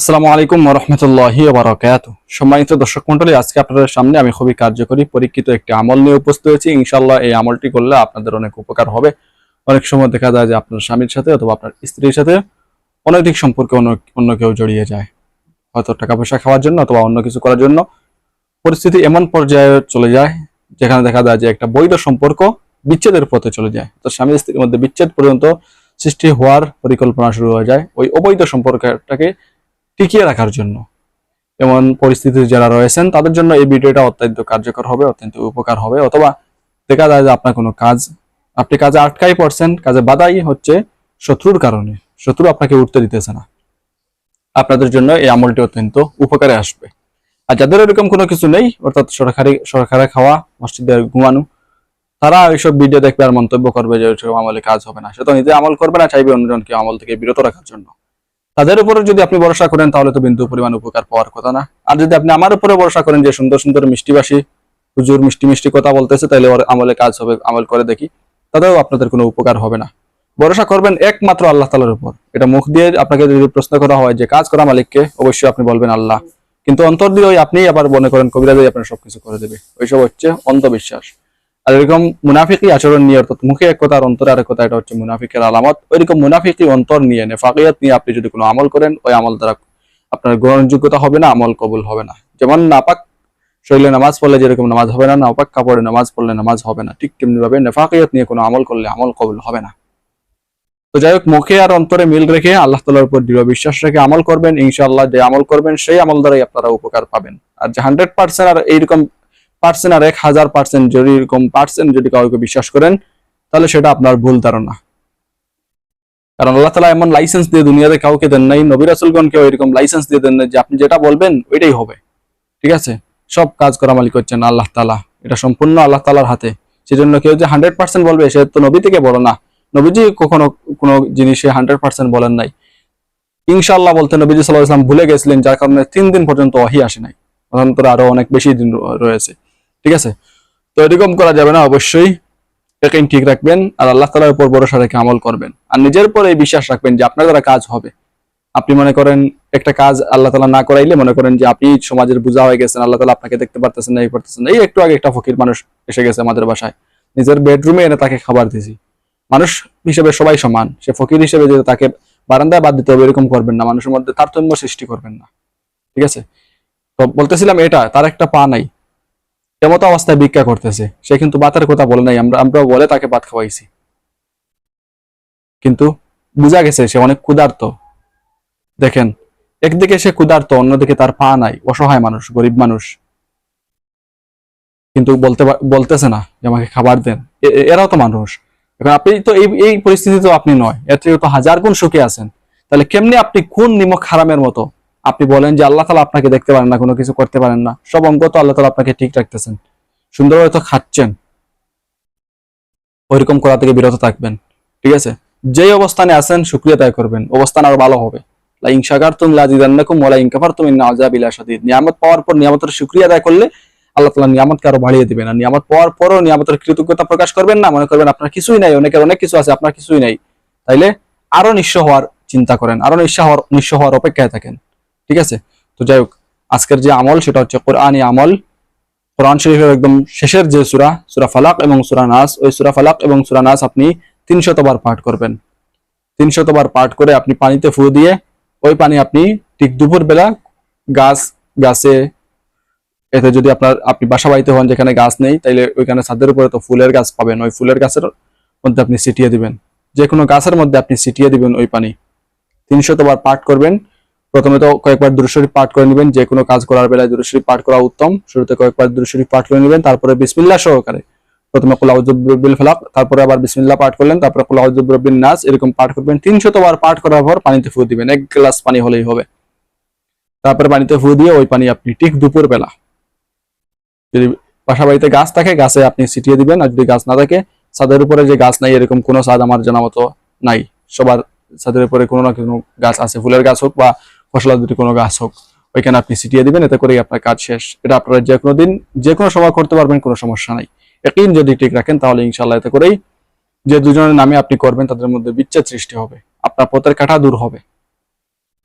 আসসালামু আলাইকুম রহমতুল্লাহি বারাকাত সম্মানিত দর্শক মন্ডলী আজকে আপনাদের সামনে আমি খুবই কার্যকরী, পরীক্ষিত একটি আমল নিয়ে উপস্থিত হয়েছি। ইনশাল্লাহ এই আমলটি করলে আপনাদের অনেক উপকার হবে। অনেক সময় দেখা যায় যে আপনার স্বামীর সাথে অথবা আপনার স্ত্রীর সাথে অনৈতিক সম্পর্কে অন্য অন্য কেউ জড়িয়ে যায়। হয়তো টাকা পয়সা খাওয়ার জন্য অথবা অন্য কিছু করার জন্য পরিস্থিতি এমন পর্যায়ে চলে যায়, যেখানে দেখা যায় যে একটা বৈধ সম্পর্ক বিচ্ছেদের পথে চলে যায়। তো স্বামী স্ত্রীর মধ্যে বিচ্ছেদ পর্যন্ত সৃষ্টি হওয়ার পরিকল্পনা শুরু হয়ে যায়। ওই অবৈধ সম্পর্কটাকে টিকিয়ে রাখার জন্য। এমন পরিস্থিতি যারা রয়েছেন, তাদের জন্য এই ভিডিওটা অত্যন্ত কার্যকর হবে, অত্যন্ত উপকার হবে। অথবা দেখা যায় যে আপনার কোনো কাজ, আপনি কাজে আটকাই পড়ছেন, কাজে বাধাই হচ্ছে শত্রুর কারণে। শত্রু আপনাকে উঠতে দিতেছে না। আপনাদের জন্য এই আমলটি অত্যন্ত উপকারে আসবে। আর যাদের এরকম কোনো কিছু নেই, অর্থাৎ সরকারি, সরকারে খাওয়া, মসজিদে ঘুমানো, তারা ওইসব ভিডিও দেখবে আর মন্তব্য করবে যে ওইসব আমলে কাজ হবে না। সে তো নিজে আমল করবে না, চাইবে অন্যজনকে আমল থেকে বিরত রাখার জন্য। তাদের উপরে যদি আপনি ভরসা করেন, তাহলে তো বিন্দু পরিমাণ উপকার পাওয়ার কথা না। আর যদি আপনি আমার উপরে ভরসা করেন যে সুন্দর সুন্দর মিষ্টিবাসী, হুজুর মিষ্টি মিষ্টি কথা বলতেছে, তাহলে ওর আমলে কাজ হবে, আমল করে দেখি। তাতেও আপনাদের কোনো উপকার হবে না। ভরসা করবেন একমাত্র আল্লাহ তালার উপর। এটা মুখ দিয়ে আপনাকে যদি প্রশ্ন করা হয় যে কাজ করা মালিককে, অবশ্যই আপনি বলবেন আল্লাহ। কিন্তু অন্তর দিয়ে ওই আপনি আবার মনে করেন কবিরাজই আপনার সবকিছু করে দেবে। ওইসব হচ্ছে অন্ধবিশ্বাস। আর এরকম মুনাফিকি আচরণ নিয়ে, অর্থাৎ মুখে এক কথা আর অন্তরে আরেক কথা, এটা হচ্ছে মুনাফিকের আলামত। ওইরকম মুনাফিকি অন্তর নিয়ে, নেফাকিয়াত নিয়ে আপনি যদি কোনো আমল করেন, ওই আমল দ্বারা আপনার গ্রহণযোগ্যতা হবে না, আমল কবুল হবে না। যেমন নাপাক শরীরে নামাজ পড়লে যেরকম নামাজ হবে না, নাপাক কাপড়ে নামাজ পড়লে নামাজ হবে না, ঠিক তেমনি ভাবে নেফাকিয়াত নিয়ে কোনো আমল করলে আমল কবুল হবে না। তো যাই হোক, মুখে আর অন্তরে মিল রেখে আল্লাহ তালার উপর দৃঢ় বিশ্বাস রেখে আমল করবেন, ইনশাআল্লাহ যে আমল করবেন, সেই আমল দ্বারাই আপনারা উপকার পাবেন। আর যে হান্ড্রেড পার্সেন্ট আর এইরকম পার্সেন্ট আর এক হাজার পার্সেন্ট যদি এরকম পার্সেন্ট যদি কাউকে বিশ্বাস করেন, তাহলে সেটা আপনার ভুল ধারণা। কারণ আল্লাহ তালা এমন লাইসেন্স দিয়ে দুনিয়াতে কাউকে দেন নাই, নবী রাসুলগণকেও এরকম লাইসেন্স দিয়ে দেন নাই যে আপনি যেটা বলবেন ওইটাই হবে। ঠিক আছে? সব কাজ করা মালিক হচ্ছেন আল্লাহ তালা এটা সম্পূর্ণ আল্লাহ তালার হাতে। সেজন্য কেউ যে হান্ড্রেড পার্সেন্ট বলবে, সে তো নবী থেকে বলো না। নবীজি কখনো কোনো জিনিসে হান্ড্রেড পার্সেন্ট বলেন নাই। ইনশাল্লাহ বলতে নবীজি সাল্লাহ ইসলাম ভুলে গেছিলেন, যার কারণে তিন দিন পর্যন্ত অহি আসে নাই। অন্তরে আরও অনেক বেশি দিন রয়েছে। ঠিক আছে? তো এরকম করা যাবে না, অবশ্যই এটাকে ঠিক রাখবেন আর আল্লাহ তালার উপর ভরসা রেখে আমল করবেন। আর নিজের উপর এই বিশ্বাস রাখবেন যে আপনার দ্বারা কাজ হবে। আপনি মনে করেন একটা কাজ আল্লাহ তালা না করাইলে মনে করেন যে আপনি সমাজের বোঝা হয়ে গেছেন, আল্লাহ তালা আপনাকে দেখতে পারতেছেন না, এই পারতেছেন এই একটু আগে একটা ফকির মানুষ এসে গেছে আমাদের বাসায়। নিজের বেডরুমে এনে তাকে খাবার দিয়েছি। মানুষ হিসেবে সবাই সমান, সে ফকির হিসেবে যে তাকে বারান্দায় বাদ দিতে হবে, এরকম করবেন না। মানুষের মধ্যে তারতম্য সৃষ্টি করবেন না। ঠিক আছে? তো বলতেছিলাম এটা, তার একটা পা নাই। এমতো অবস্থায় ভিক্ষা করতেছে। সে কিন্তু বাতের কথা বলে নাই, আমরা আমরা বলে তাকে ভাত খাওয়াইছি। কিন্তু বোঝা গেছে সে অনেক ক্ষুধার্ত। দেখেন, একদিকে সে ক্ষুধার্ত, অন্যদিকে তার পা নাই, অসহায় মানুষ, গরিব মানুষ। কিন্তু বলতে বলতেছে না যে আমাকে খাবার দেন। এরাও তো মানুষ। এখন আপনি তো এই এই পরিস্থিতি তো আপনি নয়, এর থেকে তো হাজার গুণ সুখে আছেন। তাহলে কেমনি আপনি কোন নিমক হারামের মতো আপনি বলেন যে আল্লাহ তালা আপনাকে দেখতে পারেন না, কোনো কিছু করতে পারেন না। সব অঙ্গ তো আল্লাহ তালা আপনাকে ঠিক রাখতেছেন। সুন্দরভাবে তো খাচ্ছেন ওইরকম করা থেকে বিরত থাকবেন। ঠিক আছে? যেই অবস্থানে আছেন, শুক্রিয়া আদায় করবেন। অবস্থান আরও ভালো হবে। লা ইন শাকারতুম লাজিদান্নাকুম ওয়া লা ইন কাফারতুম ইন্না নিয়ামত পাওয়ার পর নিয়ামতের শুকরিয়া আদায় করলে আল্লাহ তাআলা নিয়ামতকে আরও বাড়িয়ে দিবেন। আর নিয়ামত পাওয়ার পরও নিয়ামতের কৃতজ্ঞতা প্রকাশ করবেন না। মনে করবেন আপনার কিছুই নাই, অনেকের অনেক কিছু আছে, আপনার কিছুই নাই। তাইলে আরও নিঃস্ব হওয়ার চিন্তা করেন, আরও নিঃস্ব হওয়ার নিঃস্ব হওয়ার অপেক্ষায় থাকেন। ঠিক আছে? তো যাই হোক, আজকের যে আমল সেটা হচ্ছে কোরআনী আমল। কোরআন শরীফের একদম শেষের যে সুরা, সূরা ফালাক এবং সুরা নাস, ওই সূরা ফালাক এবং সূরা নাস আপনি তিনশতবার পাঠ করবেন। তিনশতবার পাঠ করে আপনি পানিতে ফু দিয়ে ওই পানি আপনি ঠিক দুপুর বেলা গাছ, গাছে, এতে যদি আপনার, আপনি বাসা বাড়িতে হন যেখানে গাছ নেই, তাইলে ওইখানে ছাদের উপরে তো ফুলের গাছ পাবেন। ওই ফুলের গাছের মধ্যে আপনি ছিটিয়ে দিবেন। যে কোনো গাছের মধ্যে আপনি ছিটিয়ে দিবেন ওই পানি। তিনশতবার পাঠ করবেন। প্রথমে তো কয়েকবার দুরুশরীফ পাঠ করে নেবেন, যে কোনো কাজ করার বেলায় দুরুশরীফ পাঠ করা উত্তম। শুরুতে কয়েকবার দুরুশরীফ পাঠ করে নেবেন, তারপরে বিসমিল্লাহ সহকারে। প্রথমে কুলাউজুবিল ফালাক, তারপরে আবার বিসমিল্লাহ পাঠ করলেন, তারপরে কুলাউজুবিন নাস, এরকম পাঠ করবেন। তিনশতবার পাঠ করার পর পানিতে ফু দিবেন, এক গ্লাস পানি হলেই হবে। তারপরে পানিতে ফু দিয়ে ওই পানি আপনি ঠিক দুপুর বেলা যদি বাসা বাড়িতে গাছ থাকে, গাছে আপনি ছিটিয়ে দিবেন, আর যদি গাছ না থাকে, ছাদের উপরে যে গাছ নাই, এরকম কোনো ছাদ আমার জানা মতো নাই। সবার ছাদের উপরে কোনো না কোনো গাছ আছে, ফুলের গাছ হোক বা ফসলা যদি কোনো গাছ হোক, ওইখানে আপনি ছিটিয়ে দিবেন, এতে করেই আপনার কাজ শেষ। এটা আপনারা যে কোনো দিন যে কোনো সময় করতে পারবেন, কোনো সমস্যা নাই। একদিন যদি ঠিক রাখেন, তাহলে ইনশাল্লাহ এতে করেই যে দুজনের নামে আপনি করবেন, তাদের মধ্যে বিচ্ছেদ সৃষ্টি হবে। আপনার পথের কাটা দূর হবে।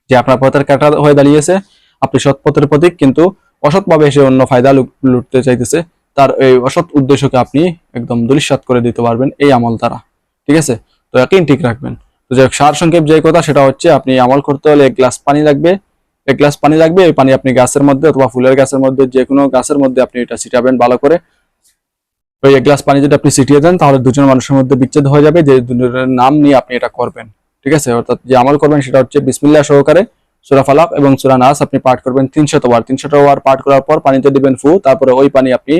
যে আপনার পথের কাটা হয়ে দাঁড়িয়েছে, আপনি সৎ পথের প্রতীক, কিন্তু অসৎভাবে এসে অন্য ফায়দা লুটতে চাইতেছে, তার এই অসৎ উদ্দেশ্যকে আপনি একদম দুলিশ্বাত করে দিতে পারবেন, এই আমল তারা ঠিক আছে? তো একই ঠিক রাখবেন। তো যাই হোক, সার সংক্ষেপ যে কথা সেটা হচ্ছে আপনি আমল করতে হলে এক গ্লাস পানি লাগবে। এক গ্লাস পানি লাগবে এই পানি আপনি গাছের মধ্যে অথবা ফুলের গাছের মধ্যে যে কোনো গাছের মধ্যে আপনি এটা ছিটাবেন ভালো করে। ওই এক গ্লাস পানি যদি আপনি ছিটিয়ে দেন তাহলে দুজন মানুষের মধ্যে বিচ্ছেদ হয়ে যাবে যে দুজনের নাম নিয়ে আপনি এটা করবেন। ঠিক আছে? অর্থাৎ যে আমল করবেন সেটা হচ্ছে বিসমিল্লাহ সহকারে সুরা ফালাক এবং সুরা নাস আপনি পাঠ করবেন তিনশত বার। তিনশত বার পাঠ করার পর পানিতে দিবেন ফু তারপরে ওই পানি আপনি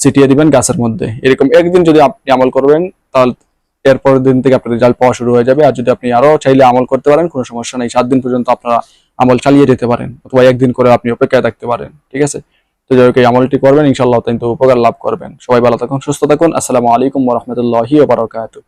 ছিটিয়ে দিবেন গাছের মধ্যে। এরকম একদিন যদি আপনি আমল করবেন তাহলে এরপরের দিন থেকে আপনার রেজাল্ট পাওয়া শুরু হয়ে যাবে। আর যদি আপনি আরও চাইলে আমল করতে পারেন, কোনো সমস্যা নেই। সাত দিন পর্যন্ত আপনারা আমল চালিয়ে যেতে পারেন, অথবা একদিন করে আপনি অপেক্ষায় থাকতে পারেন, ঠিক আছে? তো যাই হোক, এই আমলটি করবেন ইনশাল্লাহ কিন্তু উপকার লাভ করবেন। সবাই ভালো থাকুন, সুস্থ থাকুন। আসসালামু আলাইকুম রহমতুল্লাহি বারকাতুহ।